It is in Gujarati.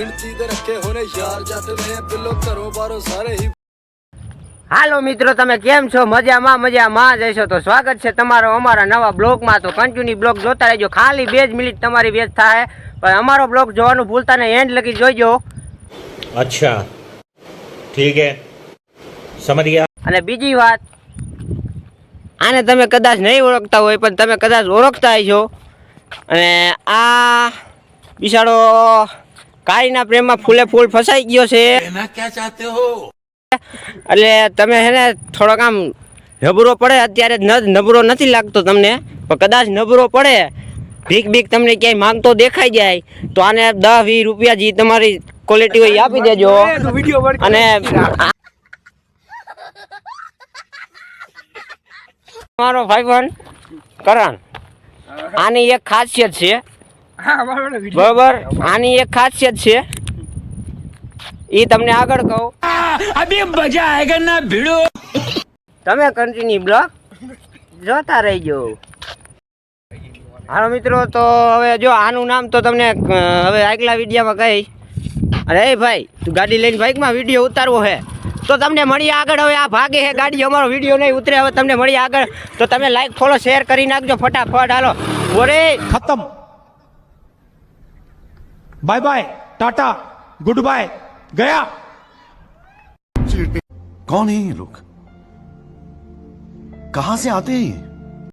ਮਿਣਤੀ ਦੇ ਰੱਖੇ ਹੋਣੇ ਯਾਰ ਜੱਟ ਨੇ ਬਿੱਲੋ ਘਰੋਂ ਬਾਹਰੋਂ ਸਾਰੇ ਹੀ હાલો મિત્રો તમે કેમ છો? મજામાં મજામાં જઈશો તો સ્વાગત છે તમારો અમારા નવા બ્લોગમાં. તો કન્ટિન્યુ બ્લોગ જોતા રહેજો. ખાલી બે જ મિનિટ તમારી વેચ થાય. પણ અમારો બ્લોગ જોવાનું ભૂલતા નહીં. એન્ડ લગી જોઈજો. અચ્છા. ઠીક હે. સમજ ગયા અને બીજી વાત આને તમે કદાચ નહીં ઓળખતા હોય પણ તમે કદાચ ઓળખતા હશો. અને આ બિસાડો કાળીના પ્રેમમાં ફૂલે ફૂલ ફસાઈ ગયો છે. એટલે તમે હે ને થોડોક આમ નબરો પડે અત્યારે નબરો નથી લાગતો તમને પણ કદાચ નબરો પડે ભીખ ભીખ તમને ક્યાંય માંગતો દેખાઈ જાય તો આને દસ વીસ રૂપિયા જે તમારી ક્વોલિટી હોય આપી દેજો. અને મારો ભાઈ પણ કરણ આની એક ખાસિયત છે બરોબર? આની એક ખાસિયત છે. એ તમને આગળ કહું. અભી મજા આયગા ના ભીડો. તમે કન્ટિન્યુ બ્લોક જોતા રહેજો. હાલો મિત્રો તો હવે જો આનું નામ તો તમને હવે આગલા વિડીયોમાં કહી અરે ભાઈ તું ગાડી લઈને બાઈકમાં વીડિયો ઉતારવો હે. તો તમને મળી આગળ. હવે આ ભાગે હે ગાડી અમારો વીડિયો નહીં ઉતરે. હવે તમને મળી આગળ. તો તમે લાઈક ફોલો શેર કરી નાખજો ફટાફટ. હાલો. બોરે ખતમ. Bye bye tata good bye गया कौन है ये लोग कहां से आते हैं ये?